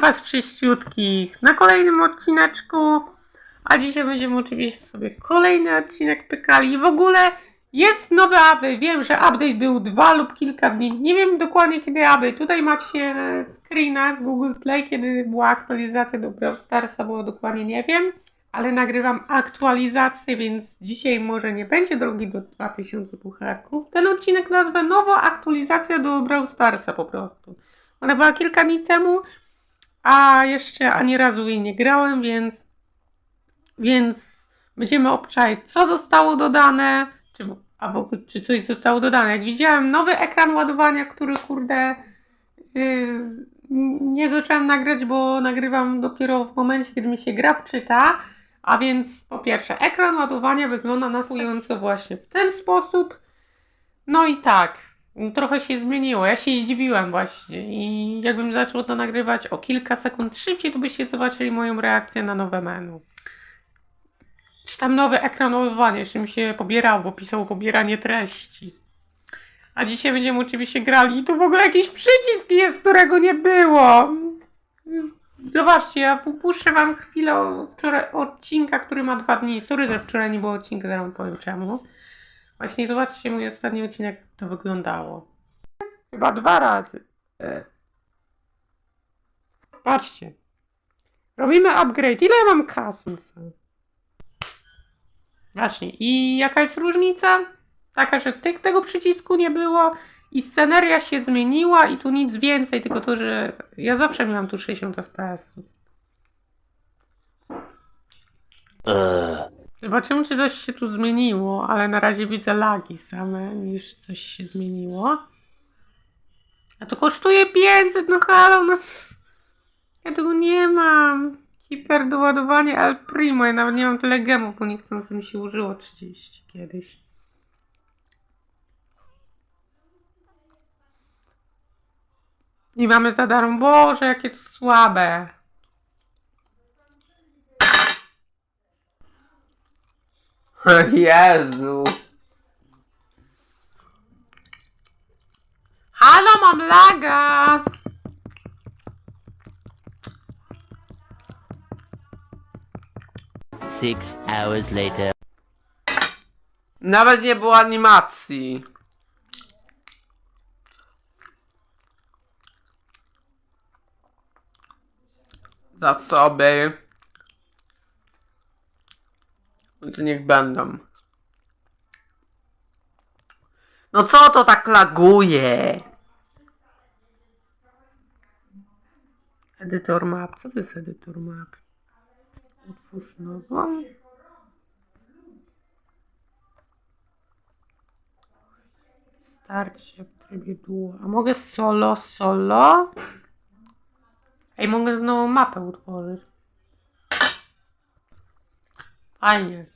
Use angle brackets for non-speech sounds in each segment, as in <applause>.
was wszyściutkich na kolejnym odcineczku. A dzisiaj będziemy oczywiście sobie kolejny odcinek pykali. W ogóle jest nowy update. Wiem, że update był dwa lub kilka dni. Nie wiem dokładnie kiedy update. Tutaj macie screena z Google Play, kiedy była aktualizacja do Brawl Starsa, było dokładnie nie wiem. Ale nagrywam aktualizację, więc dzisiaj może nie będzie drogi do 2000 pucharków. Ten odcinek nazwę nowo aktualizacja do Brawl Starsa po prostu. Ona była kilka dni temu, a jeszcze ani razu jej nie grałem, więc, więc będziemy obczaić, co zostało dodane, czy, albo czy coś zostało dodane. Jak widziałem nowy ekran ładowania, który kurde yy, nie zacząłem nagrać, bo nagrywam dopiero w momencie, kiedy mi się gra wczyta. A więc po pierwsze, ekran ładowania wygląda następująco właśnie w ten sposób. No i tak, trochę się zmieniło. Ja się zdziwiłem właśnie i jakbym zaczął to nagrywać o kilka sekund szybciej, to byście zobaczyli moją reakcję na nowe menu. Czy tam nowy ekran ładowania, jeszcze mi się pobierało, bo pisało pobieranie treści. A dzisiaj będziemy oczywiście grali i tu w ogóle jakiś przycisk jest, którego nie było. Zobaczcie, ja puszczę wam chwilę wczoraj, odcinka, który ma dwa dni. Sorry, że wczoraj nie było odcinka, zaraz powiem czemu. Właśnie zobaczcie mój ostatni odcinek, jak to wyglądało. Chyba dwa razy. Patrzcie. Robimy upgrade. Ile ja mam kasy? Właśnie. I jaka jest różnica? Taka, że ty, tego przycisku nie było i sceneria się zmieniła i tu nic więcej, tylko to, że ja zawsze miałam tu 60 fps. Zobaczymy, czy coś się tu zmieniło, ale na razie widzę lagi same, niż coś się zmieniło. A to kosztuje 500, no halo, no. Ja tego nie mam. Hiperdoładowanie El Primo, ja nawet nie mam tyle gemów, bo niechcący mi się użyło 30 kiedyś. I mamy za darmo. Boże, jakie to słabe. Jezu. Halo, mam laga! Six hours later. Nawet nie było animacji. Zasoby. No to niech będą. No co to tak laguje? Edytor map. Co to jest edytor map? Otwórz nową. Starcie w trybie duo. A mogę solo, solo? Ej, mogę nową mapę utworzyć. Fajnie.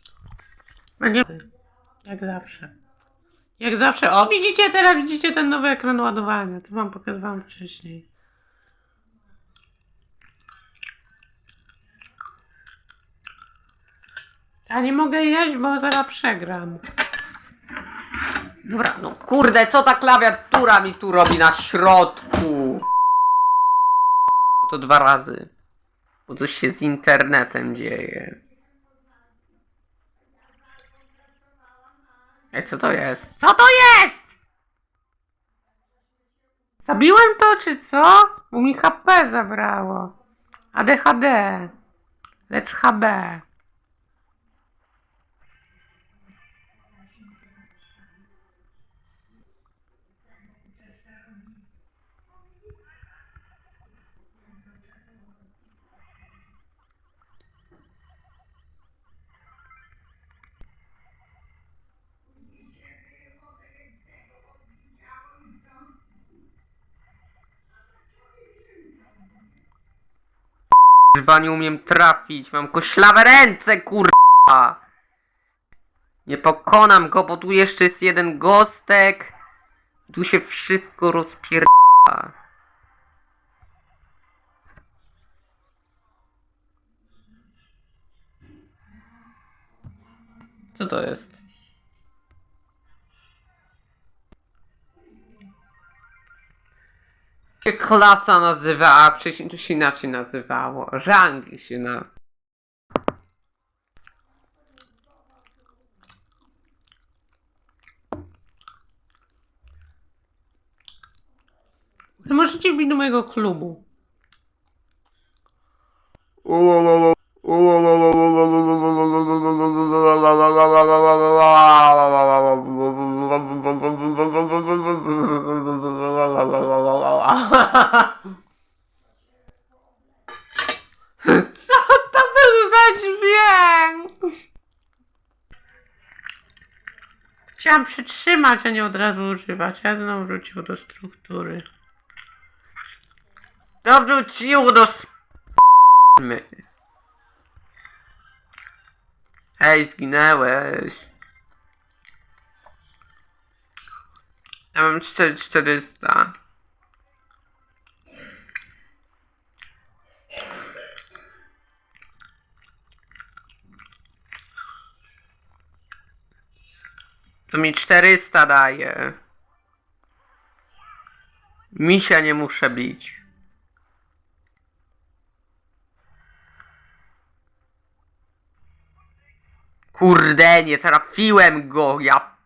Będzie jak zawsze. Jak zawsze. O, widzicie teraz, widzicie ten nowy ekran ładowania. To wam pokazywałam wcześniej. Ja nie mogę jeść, bo zaraz przegram. Dobra, no kurde, co ta klawiatura mi tu robi na środku? To dwa razy. Bo coś się z internetem dzieje. Ej, co to jest? Co to jest? Zabiłem to, czy co? Bo mi HP zabrało. ADHD. Let's HB. Kurwa, nie umiem trafić. Mam koślawe ręce, kurwa. Nie pokonam go, bo tu jeszcze jest jeden gostek. Tu się wszystko rozpierdala. Co to jest? Klasa nazywa, a wcześniej to się inaczej nazywało. Rangi się na... To możecie wbić do mojego klubu. Co to był za dźwięk? Chciałam przytrzymać, a nie od razu używać. Ja znowu wrócił do struktury. To wróciło do sp... Hej, zginęłeś. Ja mam 4400. To mi 400 daje. Misia nie muszę bić. Kurde, nie trafiłem go, ja...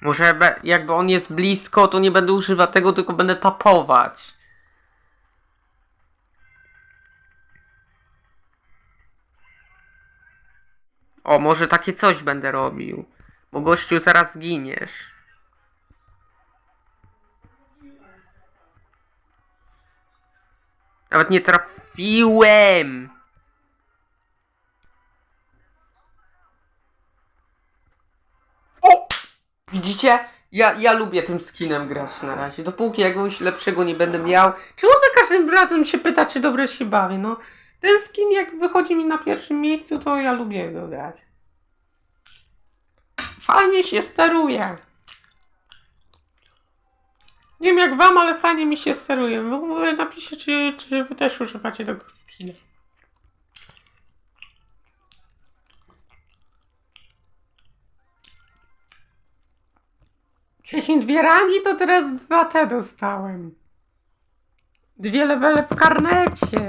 Może jakby on jest blisko, to nie będę używał tego, tylko będę tapować. O, może takie coś będę robił. Bo gościu zaraz zginiesz. Nawet nie trafiłem. O! Widzicie? Ja, ja lubię tym skinem grać na razie. Dopóki jakiegoś lepszego nie będę miał. Czemu za każdym razem się pyta, czy dobrze się bawię? No, ten skin jak wychodzi mi na pierwszym miejscu, to ja lubię go grać. Fajnie się steruje. Nie wiem jak wam, ale fajnie mi się steruje. W ogóle napiszcie, czy, czy wy też używacie tego skina. Wcześniej dwie rangi, to teraz dwa te dostałem. Dwie levele w karnecie.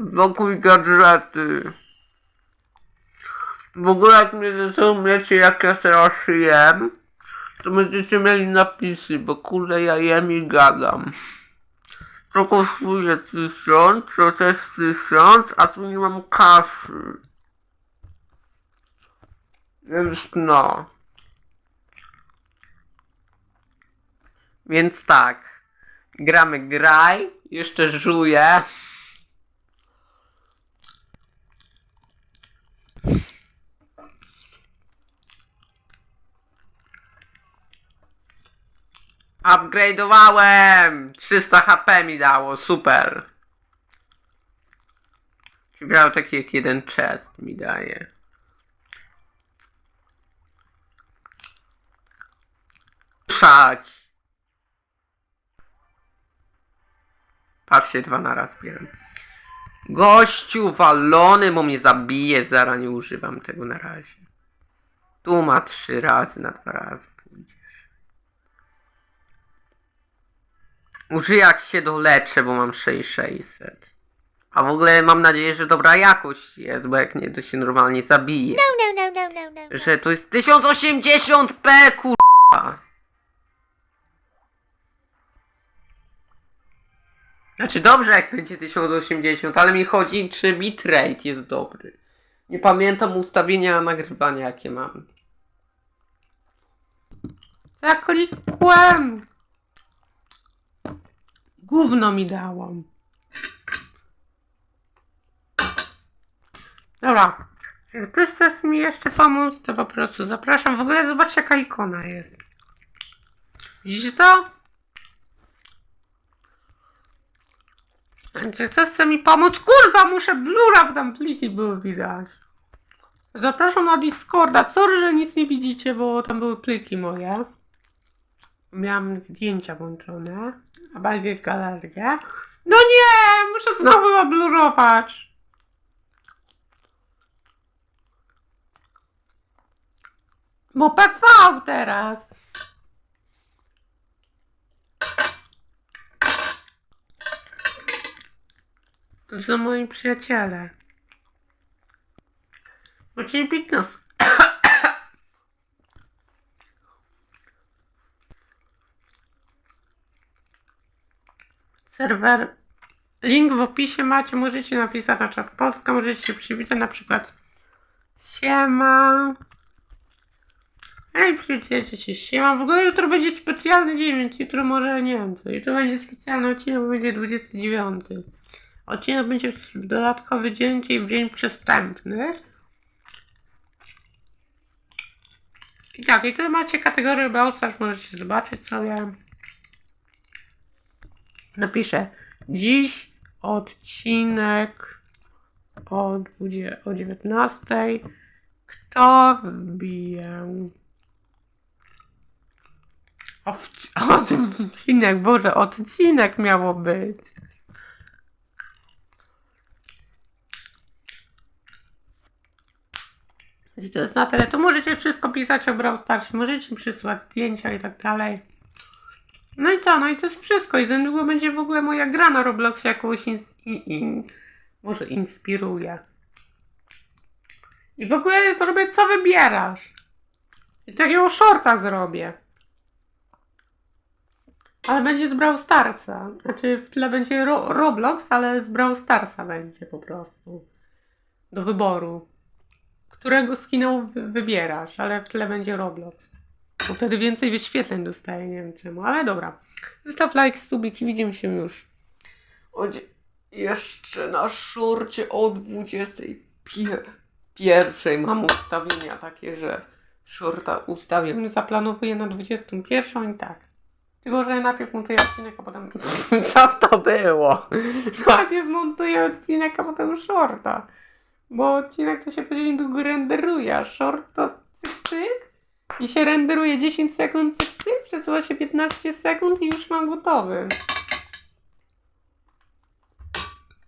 Blokuj gadżety. W ogóle jak mnie zrozumiecie jak ja teraz jem, to będziecie mieli napisy, bo kurde ja jem i gadam. To kosztuje tysiąc, to też tysiąc, a tu nie mam kasy. Więc no. Więc tak. Gramy graj, jeszcze żuję. Upgrade'owałem! 300 HP mi dało, super. Miał taki jak jeden chest mi daje. Ruszać! Patrzcie, dwa na raz bieram. Gościu walony, bo mnie zabije, zara nie używam tego na razie. Tu ma trzy razy, na dwa razy Użyję jak się doleczę, bo mam 6600. A w ogóle mam nadzieję, że dobra jakość jest, bo jak nie, to się normalnie zabije. No, no, no, no, no, no. Że to jest 1080p, kurwa. Znaczy dobrze jak będzie 1080, ale mi chodzi czy bitrate jest dobry. Nie pamiętam ustawienia nagrywania jakie mam. Zaklikłem. Gówno mi dałam. Dobra. Jak ktoś chce mi jeszcze pomóc, to po prostu zapraszam. W ogóle zobaczcie jaka ikona jest. Widzicie to? Jak ktoś chce mi pomóc, kurwa, muszę blura w tam pliki były widać. Zapraszam na Discorda. Sorry, że nic nie widzicie, bo tam były pliki moje. Miałam zdjęcia włączone. A bardziej w galerię. No nie! Muszę znowu zablurować. Bo PV teraz. To są moi przyjaciele. Musieli bić nas. Serwer. Link w opisie macie, możecie napisać na czat Polska, możecie się przywitać na przykład Siema. Ej, przywitajcie się, siema. W ogóle jutro będzie specjalny dzień, więc jutro może, nie wiem co, jutro będzie specjalny odcinek, bo będzie 29. Odcinek będzie w dodatkowy dzień, czyli w dzień przestępny. I tak, i tu macie kategorię Brawl Stars, możecie zobaczyć sobie. Napiszę dziś odcinek o, 20, o 19. Kto wbije? O, <laughs> odcinek, Boże, odcinek miało być. Jeśli to jest na tyle, to możecie wszystko pisać o Brawl Stars, możecie przysłać zdjęcia i tak dalej. No i co? No i to jest wszystko. I za niedługo będzie w ogóle moja gra na Robloxie jakąś ins- in, in, może inspiruje. I w ogóle zrobię co wybierasz. I takiego shorta zrobię. Ale będzie z Brawl Starsa. Znaczy w tle będzie ro Roblox, ale z Brawl Starsa będzie po prostu. Do wyboru. Którego skina wy wybierasz, ale w tle będzie Roblox. Bo wtedy więcej wyświetleń dostaje, nie wiem czemu, ale dobra. Zostaw like, subik i widzimy się już. O, dzie- jeszcze na szorcie o 21 mam ustawienia takie, że shorta ustawiam. Zaplanowuję na 21 i tak. Tylko, że najpierw montuję odcinek, a potem... <laughs> Co to było? <laughs> Najpierw montuję odcinek, a potem shorta. Bo odcinek to się później długo renderuje, a short to. I się renderuje 10 sekund, cyk, przesuwa się 15 sekund i już mam gotowy.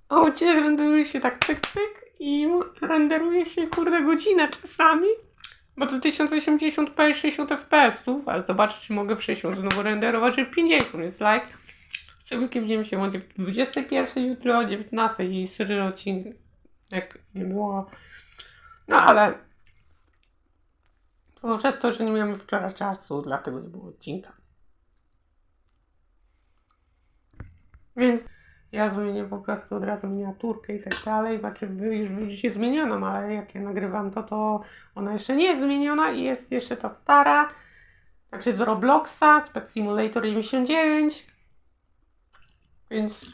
A odcinek renderuje się tak cyk, cyk i renderuje się kurde godzinę czasami. Bo to 1080p i 60 fps, a zobaczę czy mogę w 60 znowu renderować, w 50, więc like. Z człowiekiem będziemy się w 21 jutro o 19 i szczerze odcinek nie było. No ale to przez to, że nie miałem wczoraj czasu, dlatego nie było odcinka. Więc ja zmienię po prostu od razu miniaturkę i tak dalej. Znaczy wy już widzicie zmienioną, ale jak ja nagrywam to, to ona jeszcze nie jest zmieniona i jest jeszcze ta stara. Znaczy z Robloxa, z Pet Simulator 99. Więc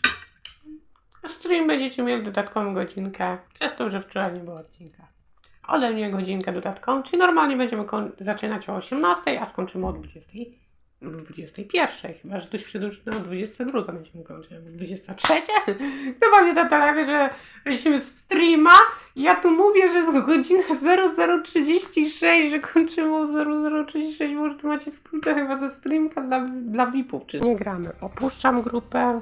stream będziecie mieli dodatkową godzinkę. Przez to, że wczoraj nie było odcinka. Ode mnie godzinkę dodatkową, czyli normalnie będziemy zaczynać o 18, a skończymy o 20 lub 21, chyba że ktoś przedłuży na 22 będziemy kończyć, albo 23. To pamięta telewizję, że lecimy streama ja tu mówię, że jest godzina 0036, że kończymy o 0036, może tu macie skrótę chyba ze streamka dla, dla VIP-ów, czy nie gramy. Opuszczam grupę.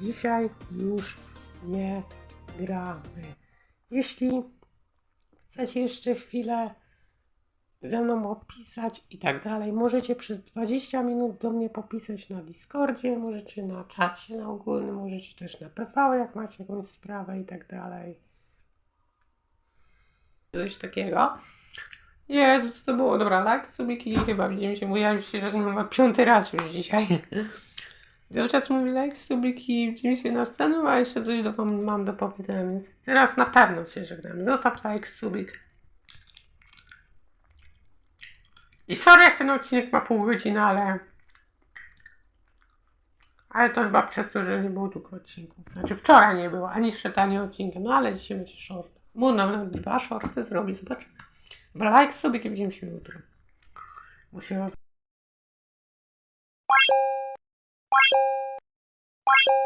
Dzisiaj już nie gramy. Jeśli chcecie jeszcze chwilę ze mną opisać i tak dalej, możecie przez 20 minut do mnie popisać na Discordzie, możecie na czacie na ogólnym, możecie też na PV, jak macie jakąś sprawę i tak dalej. Coś takiego. Jezu, co to było? Dobra, like, subiki, chyba widzimy się, bo ja już się żegnam chyba piąty raz już dzisiaj. Cały czas mówi like, subiki, widzimy się na scenę, a jeszcze coś do, mam do powiedzenia, więc teraz na pewno się żegnam. Zostaw like, subik. I sorry, jak ten odcinek ma pół godziny, ale... Ale to chyba przez to, że nie było długo odcinków. Znaczy wczoraj nie było, ani szedł, ani odcinka. No ale dzisiaj będzie short. Można nawet dwa shorty zrobić, zobaczymy. Like sobie, kiedy widzimy się jutro. Bo się